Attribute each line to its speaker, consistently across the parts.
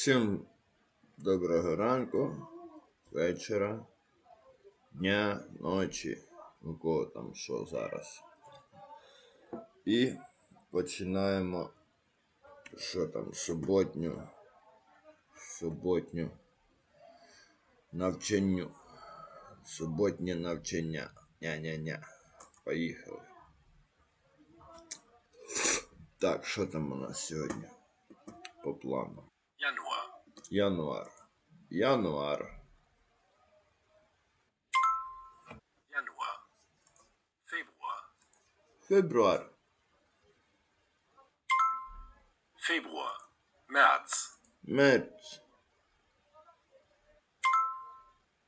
Speaker 1: Всім доброго ранку, вечора, дня, ночі, у кого там що зараз. І починаємо що там, суботню, суботню навчанню. Суботнє навчання. Ня-ня-ня. Поїхали. Так, що там у нас сьогодні по плану?
Speaker 2: Januar.
Speaker 1: Januar.
Speaker 2: Januar. Februar.
Speaker 1: Februar.
Speaker 2: Februar. März.
Speaker 1: März.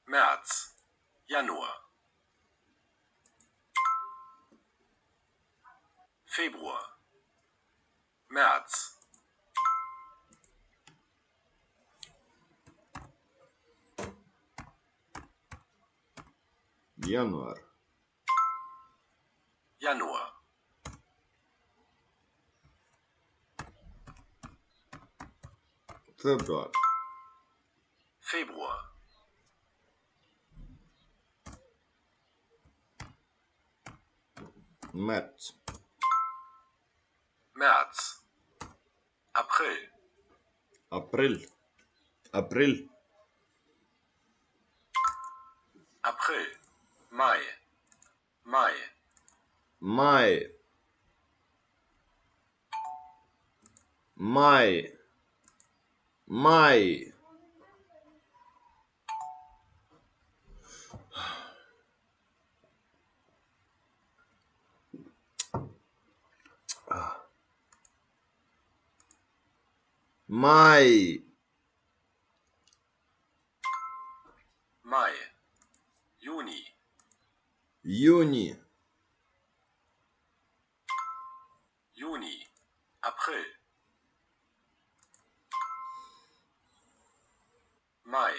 Speaker 2: März. Januar. Februar. März.
Speaker 1: Януар.
Speaker 2: Januar,
Speaker 1: Февруар.
Speaker 2: Februar,
Speaker 1: Мерц.
Speaker 2: März, April,
Speaker 1: Апрель. Апрель.
Speaker 2: April, Mai, Mai,
Speaker 1: Май. Май. Май. Май.
Speaker 2: Mai, Juni, Juni, April, Mai,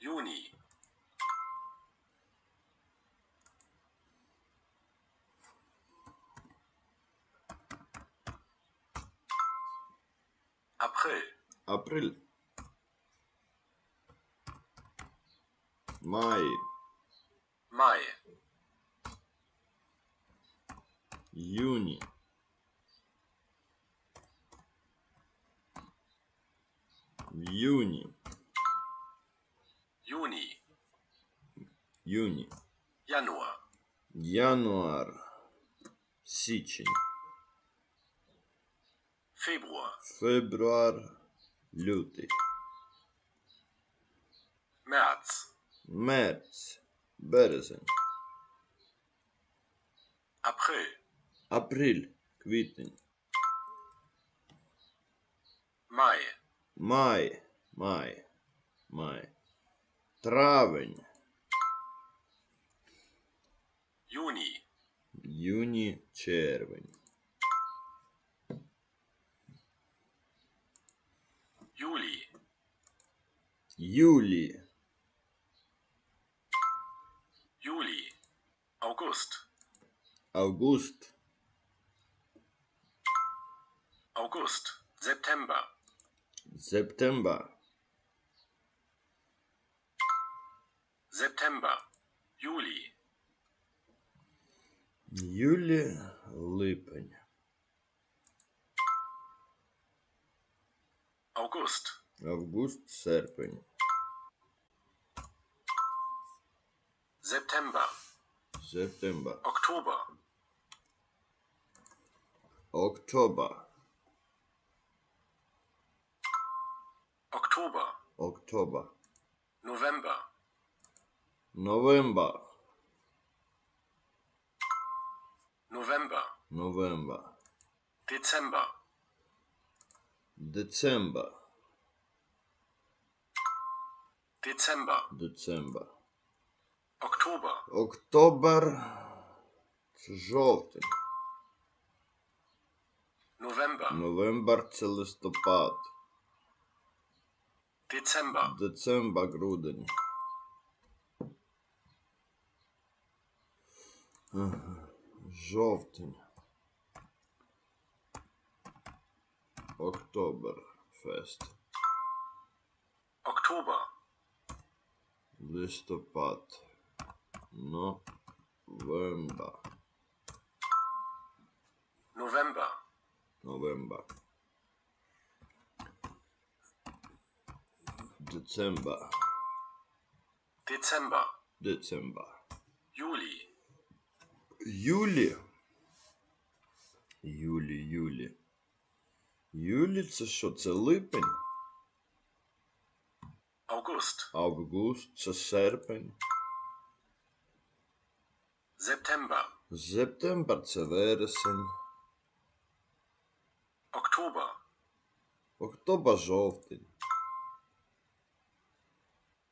Speaker 2: Juni, April,
Speaker 1: Апрель. Май.
Speaker 2: Mai,
Speaker 1: Юні. Юні.
Speaker 2: Juni,
Speaker 1: Юні.
Speaker 2: Januar,
Speaker 1: Януар. Січень.
Speaker 2: Februar,
Speaker 1: Фебруар. Лютий.
Speaker 2: März,
Speaker 1: Мерць. Березень.
Speaker 2: April,
Speaker 1: Апрель. Квітень.
Speaker 2: Mai,
Speaker 1: Май. Май. Май. Травень.
Speaker 2: Juni,
Speaker 1: Юні. Червень.
Speaker 2: Juli,
Speaker 1: Юлі.
Speaker 2: Juli, August,
Speaker 1: Август.
Speaker 2: August, September,
Speaker 1: Септембр.
Speaker 2: September, Juli,
Speaker 1: Юлі. Липень.
Speaker 2: August,
Speaker 1: Август. Серпень.
Speaker 2: September,
Speaker 1: Септембр.
Speaker 2: Oktober,
Speaker 1: Октобер.
Speaker 2: Oktober,
Speaker 1: Октобер.
Speaker 2: November,
Speaker 1: Новембр.
Speaker 2: November,
Speaker 1: Новембр.
Speaker 2: Dezember,
Speaker 1: Децембр.
Speaker 2: Dezember,
Speaker 1: Децембр.
Speaker 2: Oktober,
Speaker 1: Октобер. Це жовтень.
Speaker 2: November,
Speaker 1: Новембр це листопад.
Speaker 2: Dezember,
Speaker 1: Децембр, грудень. Жовтень. Октоберфест.
Speaker 2: Oktober,
Speaker 1: Листопад. Новембер.
Speaker 2: November,
Speaker 1: Новембер. Децембер.
Speaker 2: Dezember,
Speaker 1: Децембер.
Speaker 2: Juli,
Speaker 1: Юлі. Юлі, Юлі. Юлі це що? Це липень?
Speaker 2: August,
Speaker 1: Август це серпень.
Speaker 2: September,
Speaker 1: Септембр це вересень.
Speaker 2: Oktober,
Speaker 1: Октобер жовтень.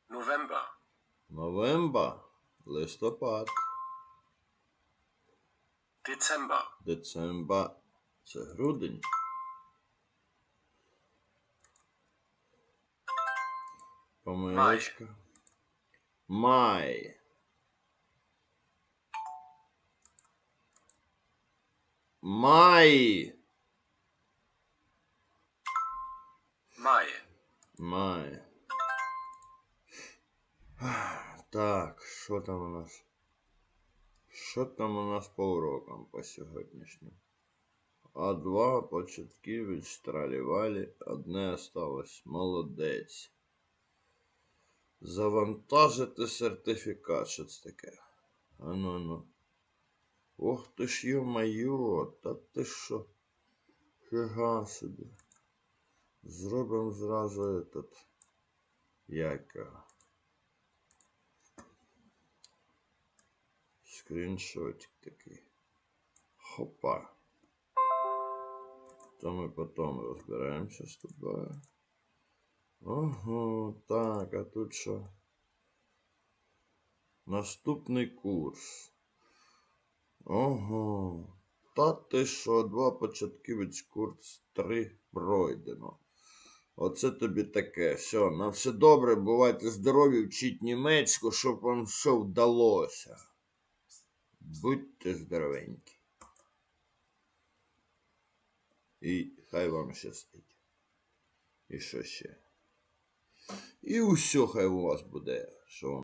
Speaker 2: November,
Speaker 1: Новембер листопад.
Speaker 2: Dezember,
Speaker 1: Децембр це грудень. Помилочка. Май. Май.
Speaker 2: Mai,
Speaker 1: Май. Так, що там у нас? Що там у нас по урокам по сьогоднішнім? А два початківець штралівалі, одне осталось. Молодець. Завантажити сертифікат. Що це таке? Ану ну. Ох ти ж йо-майо, та ти що? Фіга собі. Зробимо зразу этот. Як. його? Скріншотик такий. Хопа. То ми потім розберемося з тобою. Ого, так, а тут що? Наступний курс. Ого. Та ти що, два початківець курс, три пройдено. Оце тобі таке. Все, на все добре, бувайте здорові, вчіть німецьку, щоб вам все вдалося. Будьте здоровенькі. І хай вам щастить. І що ще? І усе хай у вас буде, що вам